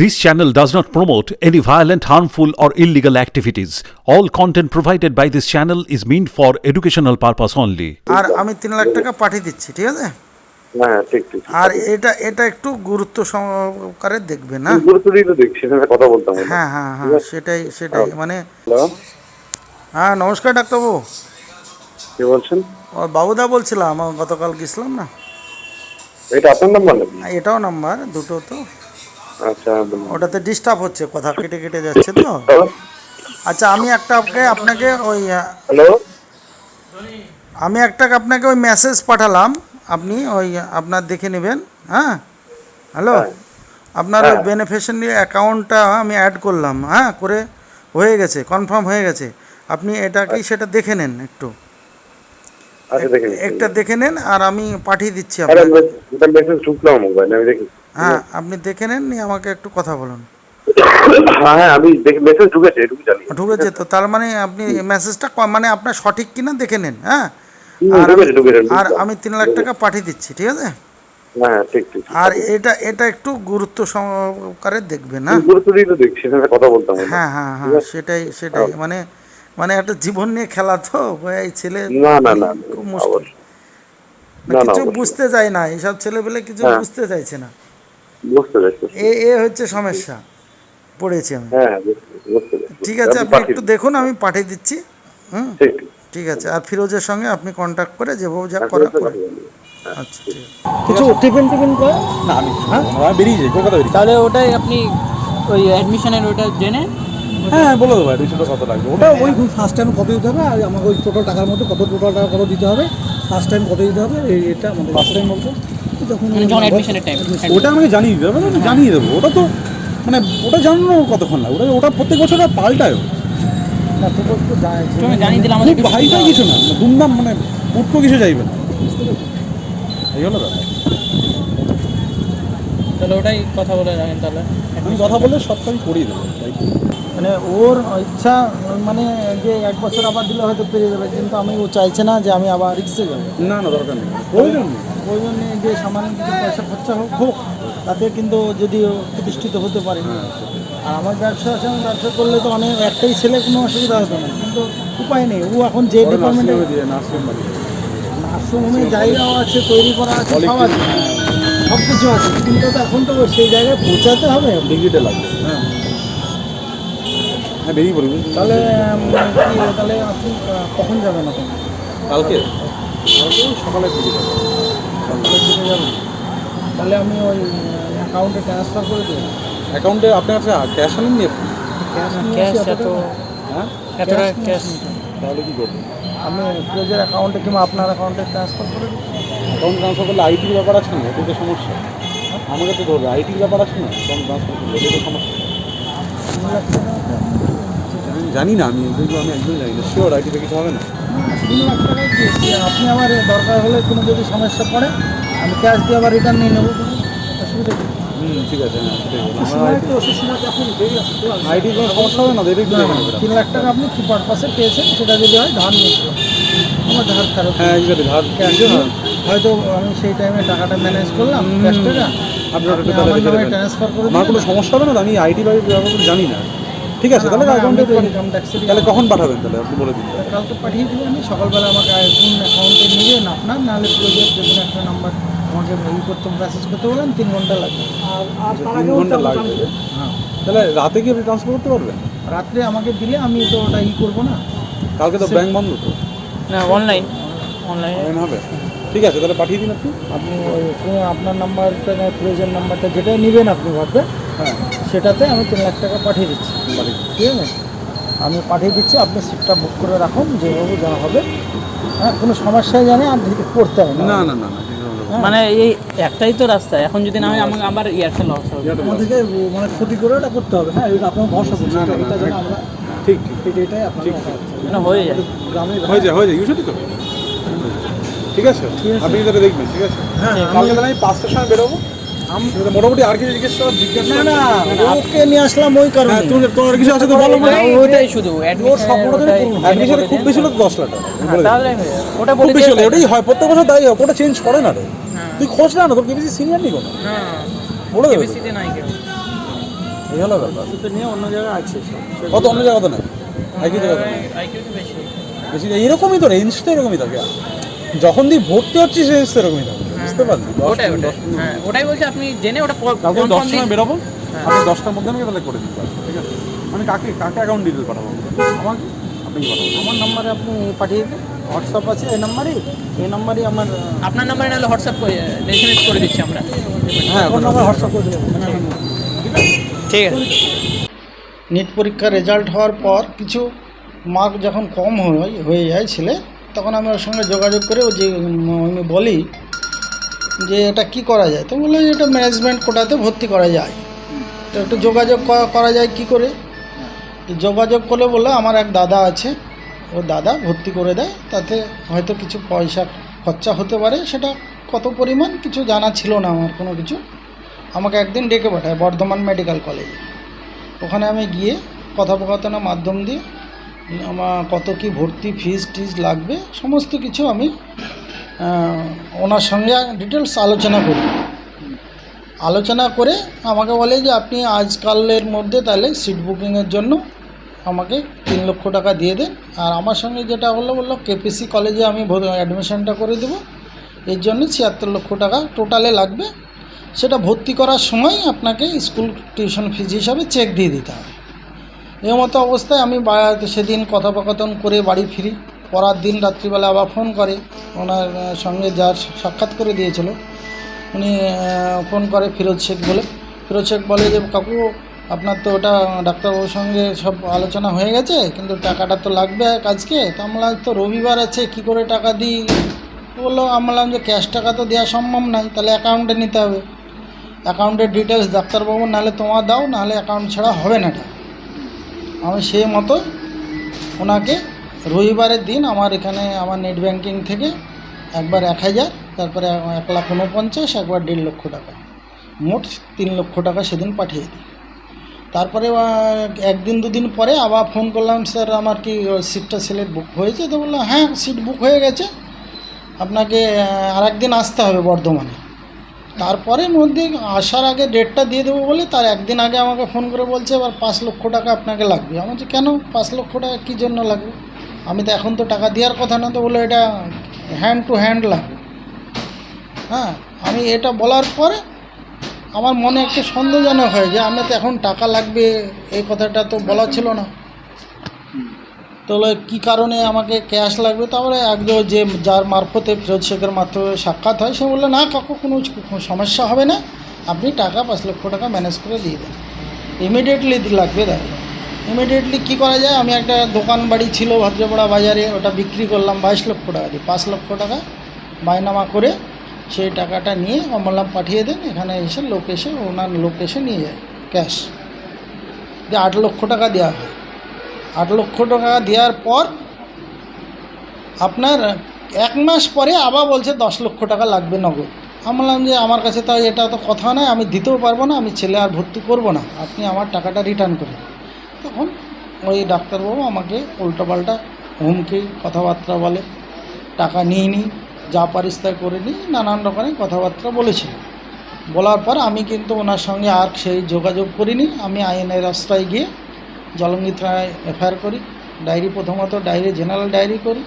This channel does not promote any violent, harmful, or illegal activities. All content provided by this channel is meant for educational purpose only. আর আমি তিন লাখ টাকা পাঠিয়ে দিচ্ছি ঠিক আছে? হ্যাঁ ঠিক ঠিক আর এটা এটা একটু গুরুত্ব সহকারে দেখবে না? গুরুত্ব দিয়ে তো দেখছি সেখানে কথা বলতাম না। হ্যাঁ হ্যাঁ হ্যাঁ সেটাই সেটাই মানে হ্যালো? হ্যাঁ নমস্কার ডাক্তারবাবু। কে বলছেন? ও বাবুদা বলছিলাম আমি গতকাল গেছিলাম না? এটা আপনার নাম্বার নাকি? এটাও নাম্বার দুটো তো। আচ্ছা ওটাতে ডিস্টার্ব হচ্ছে কথা কেটে কেটে যাচ্ছে তো। আচ্ছা আমি একটা আপনাকে আপনাকে ওই হ্যালো? আমি একটা আপনাকে ওই মেসেজ পাঠালাম আপনি ওই আপনার দেখে নেবেন হ্যাঁ? হ্যালো? আপনার ওই বেনিফিশিয়ারি অ্যাকাউন্টটা আমি অ্যাড করলাম হ্যাঁ? করে হয়ে গেছে কনফার্ম হয়ে গেছে। আপনি এটা কি সেটা দেখে নেন একটু। আচ্ছা। একটা দেখে নেন আর আমি পাঠিয়ে দিচ্ছি আরে আপনার মেসেজ ঢুকলো মোবাইলে আমি দেখি। হ্যাঁ আপনি দেখে নেন নিয়ে আমাকে একটু কথা বলুন। হ্যাঁ হ্যাঁ আমি মেসেজ ঢুকেছে এটুকু জানি। ঢুকেছে তো তার মানে আপনি মেসেজটা মানে আপনার সঠিক কিনা দেখে নেন হ্যাঁ? আর আমি তিন লাখ টাকা পাঠিয়ে দিচ্ছি ঠিক আছে? হ্যাঁ আর এটা এটা একটু গুরুত্ব সহকারে দেখবে না গুরুত্ব দিয়ে তো দেখছি কথা বলতাম হ্যাঁ হ্যাঁ হ্যাঁ সেটাই সেটাই মানে মানে একটা জীবন নিয়ে খেলা তো এই ছেলে না না না খুব মুশকিল। না, না, না, কিছু বুঝতে চায় না এইসব ছেলেপেলে কিছু হ্যাঁ। বুঝতে চাইছে না। বুঝতে পারছি। এ এ হচ্ছে সমস্যা পড়েছি আমি। হ্যাঁ ঠিক আছে আপনি একটু দেখুন আমি পাঠিয়ে দিচ্ছি হুম? ঠিক আছে। আর ফিরোজের সঙ্গে আপনি কন্ট্যাক্ট করে যেভাবে যা হ্যাঁ, করা করে। আচ্ছা ঠিক আছে। কিছু টিফিন টিফিন করে? না আমি হ্যাঁ? বেরিয়ে যাই কলকাতা বেরিয়ে তাহলে ওটাই আপনি ওই অ্যাডমিশনের ওটা জেনে? হ্যাঁ বলে দেবো দুইশো কত লাগবে? ওটা ওটা ওই ফার্স্ট টাইম কত দিতে হবে আর আমাকে ওই টোটাল টাকার মধ্যে কত টোটাল টাকা কত দিতে হবে ফার্স্ট টাইম কত দিতে হবে এই এটা আমাদের ফার্স্ট টাইম বলতে? যখন মানে যখন অ্যাডমিশনের টাইম ওটা আমাকে জানিয়ে দিতে হবে আমি জানিয়ে দেবো। ওটা তো মানে ওটা জানানো কতক্ষণ লাগে? ওটা ওটা প্রত্যেক বছর পাল্টায় না তো তো জানিয়ে দিলে আমাদের খুব কিছু না মানে দুমদাম মানে উঠকো কিছু চাইবে না। এই হলো ব্যাপার। তাহলে ওটাই কথা বলে রাখেন তাহলে। আমি কথা বলে সব কাজ করিয়ে দেবো তাই মানে ওর ইচ্ছা মানে যে এক বছর আবার দিলে হয়তো পেরে যাবে কিন্তু আমি ও চাইছে না যে আমি আবার রিক্সে যাব। না না দরকার নেই। প্রয়োজন নেই। জন্য যে সামান্য কিছু পয়সা খরচা হোক হোক তাতে কিন্তু যদি ও প্রতিষ্ঠিত হতে পারে। আর আমার ব্যবসা আছে আমি ব্যবসা করলে তো অনেক একটাই ছেলে কোনো অসুবিধা হতো না। কিন্তু উপায় নেই ও এখন যে ডিপার্টমেন্টে নার্সিংহোমে জায়গাও আছে তৈরি করা আছে সব আছে। সব কিছু আছে কিন্তু এখন তো সেই জায়গায় পৌঁছাতে হবে। ডিগ্রিটা লাগবে। হ্যাঁ। হ্যাঁ বেরিয়ে পড়ি তাহলে তাহলে আপনি কখন যাবেন এখন কালকে? কালকে সকালে ফিরে যাবেন। তাহলে আমি ওই অ্যাকাউন্টে ট্রান্সফার করে দেবো। অ্যাকাউন্টে আপনার কাছে ক্যাশ আনেন নি আপনি? ক্যাশ এত হ্যাঁ? এত টাকা ক্যাশ তাহলে কি করবেন আমি ফিরোজের অ্যাকাউন্টে কিংবা আপনার অ্যাকাউন্টে ট্রান্সফার করে দিচ্ছি অ্যাকাউন্ট ট্রান্সফার করলে আইটির ব্যাপার আছে না? এতে তো সমস্যা। আমাকে তো ধরবে। আইটির ব্যাপার আছে না? অ্যাকাউন্ট ট্রান্সফার করলে এতে সমস্যা। জানি না আমি এগুলো আমি একদম জানি না। শিওর আইটিতে কিছু হবে না। আপনি আমার দরকার হলে কোনো যদি সমস্যা পড়ে আমি ক্যাশ দিয়ে আবার রিটার্ন নিয়ে নেব। অসুবিধা হুম ঠিক আছে হ্যাঁ কোনো সমস্যা হবে না তিন লাখ টাকা আপনি কি পারপাসে পেয়েছেন সেটা যদি হয় ধার নিয়েছিলাম আমার ধার ফেরত হ্যাঁ এক্স্যাক্টলি ধার ক্যাশ হয়তো আমি সেই টাইমে টাকাটা ম্যানেজ করলাম ক্যাশ টাকা। আপনি ওটা আপনি একটু তাহলে আমার দেখে নামে নেবেন। ট্রান্সফার করে আমার কোনো সমস্যা হবে না? আমি আইটি ব্যাপারে জানি না। ঠিক আছে তাহলে অ্যাকাউন্টে তাহলে কখন পাঠাবেন তাহলে? আপনি বলে দিন কালকে পাঠিয়ে দিবেন আমি সকালবেলা আমাকে আইফোন অ্যাকাউন্টে নেবেন আপনার নাহলে প্রয়োজন যে কোনো একটা নাম্বার আমাকে ই করতে মেসেজ করতে বলেন তিন ঘণ্টা লাগবে। আর আর আচ্ছা, তিন ঘণ্টা লাগবে। হ্যাঁ। তাহলে রাতে কি আপনি ট্রান্সফার করতে পারবেন? রাত্রে আমাকে দিলে আমি তো ওটা ই করব না। কালকে তো ব্যাংক বন্ধ তো। না অনলাইন অনলাইন হবে? ঠিক আছে তাহলে পাঠিয়ে দিন আপনি। আপনি ওই কোনো আপনার নাম্বারটা না প্রয়োজন নাম্বারটা যেটাই নেবেন আপনি ভাববে হ্যাঁ। সেটাতে আমি তিন লাখ টাকা পাঠিয়ে দিচ্ছি। ঠিক আছে? আমি পাঠিয়ে দিচ্ছি আপনি সিটটা বুক করে রাখুন যেভাবে যা হবে। হ্যাঁ কোনো সমস্যায় জানে আর দিকে করতে হয় না। না না হবে না। মানে এই একটাই তো রাস্তা এখন যদি না হয় আমাকে আবার ইয়ারটা লস হবে। আমাদেরকে মানে ক্ষতি করে ওটা করতে হবে। হ্যাঁ এটা আপনার ভরসা করছি। না, না, এটা যেন আমরা ঠিক ঠিক। এটাই আপনার ঠিক। মানে হয়ে যায়। গ্রামে হয়ে যায় হয়ে যায়। ইউজুয়ালি তো ঠিক আছে? আপনি তাহলে দেখবেন ঠিক আছে? হ্যাঁ কালকে তাহলে আমি পাঁচটার সময় বেরোবো। মোটামুটি আর কিছু জিজ্ঞেস করার জিজ্ঞাসা না না ওকে নিয়ে আসলাম ওই কারণে। হ্যাঁ তুমি তোমার কিছু আছে তো বলো মানে ওইটাই শুধু ওর স্বপ্নটা admission- খুব বেশি হলো দশ লাখ। তাহলে ওটা খুব বেশি হলে ওটাই হয়। প্রত্যেক বছর তাই হয় ওটা চেঞ্জ করে না রে। তুই খোঁজ না না তোর কেবিসি সিনিয়র নেই কোনো না বলে দেবে কেবিসিতে নাই কেউ। এই হলো ব্যাপার। ওষুধটা নিয়ে অন্য জায়গায় আছে সব। কত অন্য বেশি। বেশি এরকমই তো রেঞ্জ তো এরকমই থাকে। যখন দিয়ে ভর্তি হচ্ছিস রেঞ্জ তো এরকমই থাকে বুঝতে পারলি? ওটাই দিন, ওটাই। হ্যাঁ ওটাই বলছি আপনি জেনে ওটা কালকে দশটার সময় বেরোবো? হ্যাঁ। আপনি দশটার মধ্যে আমাকে তাহলে করে দিতে পারবেন ঠিক আছে? মানে কাকে কাকে অ্যাকাউন্ট ডিটেল পাঠাবো? আমাকে? আপনি পাঠাবো। আমার নাম্বারে আপনি পাঠিয়ে দিন। হোয়াটসঅ্যাপ আছে এই নাম্বারই। এই নাম্বারই আমার আপনার নাম্বারে নাহলে হোয়াটসঅ্যাপ করে এসএমএস করে দিচ্ছি আমরা। হ্যাঁ ফোন নাম্বার হোয়াটসঅ্যাপ করে দেবেন। ঠিক আছে? নিট পরীক্ষার রেজাল্ট হওয়ার পর কিছু মার্ক যখন কম হয় হয়ে যায় ছেলে তখন আমি ওর সঙ্গে যোগাযোগ করে ও যে আমি বলি যে এটা কি করা যায়? তো বলে এটা ম্যানেজমেন্ট কোটাতে ভর্তি করা যায়। তো একটু যোগাযোগ করা যায় কি করে? যোগাযোগ করলে বলল, আমার এক দাদা আছে, ও দাদা ভর্তি করে দেয়, তাতে হয়তো কিছু পয়সা খরচা হতে পারে, সেটা কত পরিমাণ কিছু জানা ছিল না আমার, কোনো কিছু। আমাকে একদিন ডেকে পাঠায়, বর্ধমান মেডিকেল কলেজে। ওখানে আমি গিয়ে কথোপকথনের মাধ্যম দিয়ে আমার কত কি ভর্তি ফিজ টিজ লাগবে, সমস্ত কিছু আমি ওনার সঙ্গে ডিটেলস আলোচনা করি। আলোচনা করে আমাকে বলে যে, আপনি আজকালের মধ্যে তাহলে সিট বুকিংয়ের জন্য আমাকে তিন লক্ষ টাকা দিয়ে দেন। আর আমার সঙ্গে যেটা হলো, বলল কেপিসি কলেজে আমি অ্যাডমিশনটা করে দেবো। এর জন্য ছিয়াত্তর লক্ষ টাকা টোটালে লাগবে। সেটা ভর্তি করার সময় আপনাকে স্কুল টিউশন ফিজ হিসাবে চেক দিয়ে দিতে হবে। এই মতো অবস্থায় আমি সেদিন কথোপকথন করে বাড়ি ফিরি। পরার দিন রাত্রিবেলা আবার ফোন করে ওনার সঙ্গে যার সাক্ষাৎ করে দিয়েছিল। উনি ফোন করে ফিরোজ শেখ বলে। ফিরোজ শেখ বলে যে কাকু আপনার তো ওটা ডাক্তারবাবুর সঙ্গে সব আলোচনা হয়ে গেছে কিন্তু টাকাটা তো লাগবে কাজকে তো আমি বললাম, তো রবিবার আছে কি করে টাকা দিই? বলল আমি বললাম যে ক্যাশ টাকা তো দেওয়া সম্ভব নয় তাহলে অ্যাকাউন্টে নিতে হবে। অ্যাকাউন্টের ডিটেলস ডাক্তারবাবু নাহলে তোমার দাও নাহলে অ্যাকাউন্ট ছাড়া হবে না এটা। আমি সেই মতো ওনাকে রবিবারের দিন আমার এখানে আমার নেট ব্যাংকিং থেকে একবার এক হাজার, তারপরে এক লাখ উনপঞ্চাশ একবার দেড় লক্ষ টাকা। মোট তিন লক্ষ টাকা সেদিন পাঠিয়ে দিই। তারপরে একদিন দুদিন পরে আবার ফোন করলাম, স্যার, আমার কি সিটটা সিলেট বুক হয়েছে? তো বললাম হ্যাঁ সিট বুক হয়ে গেছে। আপনাকে আর একদিন আসতে হবে বর্ধমানে। তারপরে মধ্যে আসার আগে ডেটটা দিয়ে দেবো বলে তার একদিন আগে আমাকে ফোন করে বলছে, এবার পাঁচ লক্ষ টাকা আপনাকে লাগবে। আমি বলছি, কেন? পাঁচ লক্ষ টাকা কী জন্য লাগবে? আমি তো এখন তো টাকা দেওয়ার কথা না, তো বলল, এটা হ্যান্ড টু হ্যান্ড লাগবে। হ্যাঁ আমি এটা বলার পরে আমার মনে একটু সন্দেহজনক হয় যে আমি তো এখন টাকা লাগবে, এই কথাটা তো বলা ছিল না। তো বলে কী কারণে আমাকে ক্যাশ লাগবে? তারপরে একজন যে যার মারফতে ফিরোজ শেখের মাধ্যমে সাক্ষাৎ হয়, সে বলল, না কাকু, কোনো সমস্যা হবে না। আপনি টাকা, পাঁচ লক্ষ টাকা ম্যানেজ করে দিয়ে দেন। ইমিডিয়েটলি লাগবে দেখ। ইমিডিয়েটলি কী করা যায়? আমি একটা দোকান বাড়ি ছিল ভদ্রপাড়া বাজারে, ওটা বিক্রি করলাম বাইশ লক্ষ টাকা দিয়ে। পাঁচ লক্ষ টাকা বাইনামা করে সেই টাকাটা নিয়ে আমি বললাম পাঠিয়ে দেন। এখানে এসে লোক এসে, ওনার লোক এসে নিয়ে যায় ক্যাশ দিয়ে আট লক্ষ টাকা দেওয়া হয়। আট লক্ষ টাকা দেওয়ার পর আপনার এক মাস পরে আবার বলছে দশ লক্ষ টাকা লাগবে নগদ। আমি বললাম যে আমার কাছে তো এটা তো কথা নয়, আমি দিতেও পারব না, আমি ছেলে আর ভর্তি করব না, আপনি আমার টাকাটা রিটার্ন করুন। তখন ওই ডাক্তারবাবু আমাকে উল্টোপাল্টা হুমকি, কথাবার্তা বলে, টাকা নিয়ে নিই, যা পারিস তাই করে নিই, নানান রকমের কথাবার্তা বলেছিল। বলার পর আমি কিন্তু ওনার সঙ্গে আর সেই যোগাযোগ করিনি, আমি আইনের রাস্তায় গিয়ে জলঙ্গি থানায় এফআইআর করি, ডায়েরি প্রথমত ডায়েরি, জেনারেল ডায়েরি করি।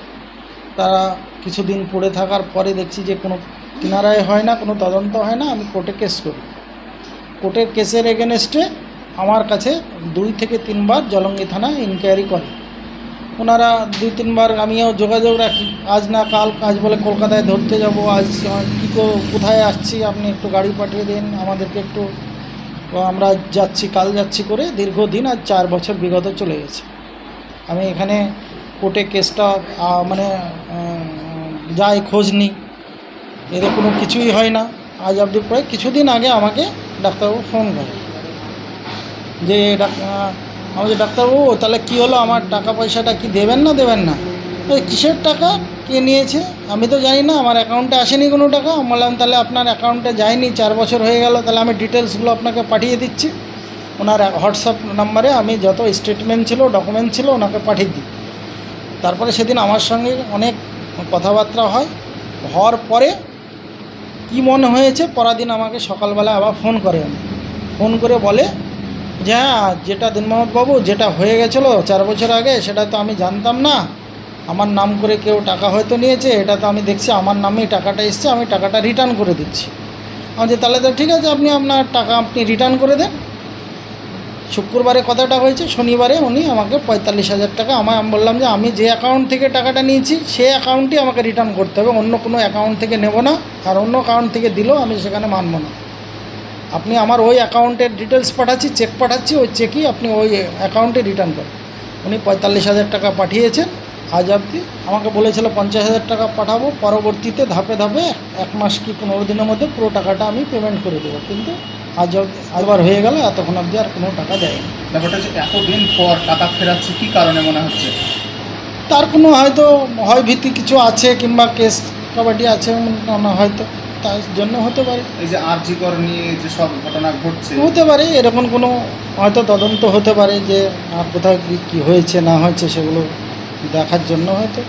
তারা কিছুদিন পড়ে থাকার পরে দেখছি যে কোনো কিনারায় হয় না, কোনো তদন্ত হয় না, আমি কোর্টে কেস করি। কোর্টের কেসের এগেনস্টে আমার কাছে দুই থেকে তিনবার জলঙ্গি থানায় ইনকোয়ারি করে। ওনারা দুই তিনবার আমিও যোগাযোগ রাখি, আজ না কাল, আজ বলে কলকাতায় ধরতে যাব, আজ কী, কোথায় আসছি, আপনি একটু গাড়ি পাঠিয়ে দিন, আমাদেরকে একটু তো আমরা যাচ্ছি কাল যাচ্ছি করে দীর্ঘদিন আর চার বছর বিগত চলে গেছে। আমি এখানে কোর্টে কেসটা মানে যাই খোঁজ নিই এদের কোনো কিছুই হয় না। আজ অবধি প্রায় কিছুদিন আগে আমাকে ডাক্তারবাবু ফোন করে। যে ডাক- আহ, আমি যে ডাক্তারবাবু তাহলে কী হলো? আমার টাকা পয়সাটা কি দেবেন না দেবেন না? কিসের টাকা? কে নিয়েছে। আমি তো জানি না, আমার অ্যাকাউন্টে আসেনি কোনো টাকা। আমি বললাম, তাহলে আপনার অ্যাকাউন্টে যায়নি, চার বছর হয়ে গেল, তাহলে আমি ডিটেলসগুলো আপনাকে পাঠিয়ে দিচ্ছি। ওনার হোয়াটসঅ্যাপ নাম্বারে আমি যত স্টেটমেন্ট ছিল ডকুমেন্ট ছিল, ওনাকে পাঠিয়ে দিই। তারপরে সেদিন আমার সঙ্গে অনেক কথাবার্তা হয়। হওয়ার পরে কি মনে হয়েছে, পরাদিন আমাকে সকালবেলা আবার ফোন করে। ফোন করে বলে যে হ্যাঁ যেটা দিনমোহন বাবু যেটা হয়ে গেছিল চার বছর আগে, সেটা তো আমি জানতাম না। আমার নাম করে কেউ টাকা হয়তো নিয়েছে, এটা তো আমি দেখছি, আমার নামেই টাকাটা এসছে, আমি টাকাটা রিটার্ন করে দিচ্ছি। আমি যে তাহলে তো ঠিক আছে, আপনি আপনার টাকা আপনি রিটার্ন করে দেন। শুক্রবারে কথাটা হয়েছে, শনিবারে উনি আমাকে পঁয়তাল্লিশ হাজার টাকা, আমায় আমি বললাম যে, আমি যে অ্যাকাউন্ট থেকে টাকাটা নিয়েছি, সেই অ্যাকাউন্টই আমাকে রিটার্ন করতে হবে, অন্য কোনো অ্যাকাউন্ট থেকে নেব না, আর অন্য অ্যাকাউন্ট থেকে দিলেও আমি সেখানে মানব না। আপনি আমার ওই অ্যাকাউন্টের ডিটেলস পাঠাচ্ছি চেক পাঠাচ্ছি, ওই চেকই আপনি ওই অ্যাকাউন্টে রিটার্ন করেন। উনি পঁয়তাল্লিশ হাজার টাকা পাঠিয়েছেন আজ অবধি। আমাকে বলেছিল পঞ্চাশ হাজার টাকা পাঠাবো পরবর্তীতে ধাপে ধাপে এক মাস কি পনেরো দিনের মধ্যে পুরো টাকাটা আমি পেমেন্ট করে দেবো। কিন্তু আজ আজবার হয়ে গেল এতক্ষণ অবধি আর কোনো টাকা দেয়নি। ব্যাপারটা হচ্ছে এতদিন পর টাকা ফেরাচ্ছে কী কারণে মনে হচ্ছে? তার কোনো হয়তো হয় ভীতি কিছু আছে কিংবা কেস কাবাডি আছে না হয়তো তার জন্য হতে পারে। এই যে আরজিকর নিয়ে যে সব ঘটনা ঘটছে। হতে পারে এরকম কোনো হয়তো তদন্ত হতে পারে যে আর কোথাও কি কী হয়েছে না হয়েছে সেগুলো দেখার জন্য হয়তো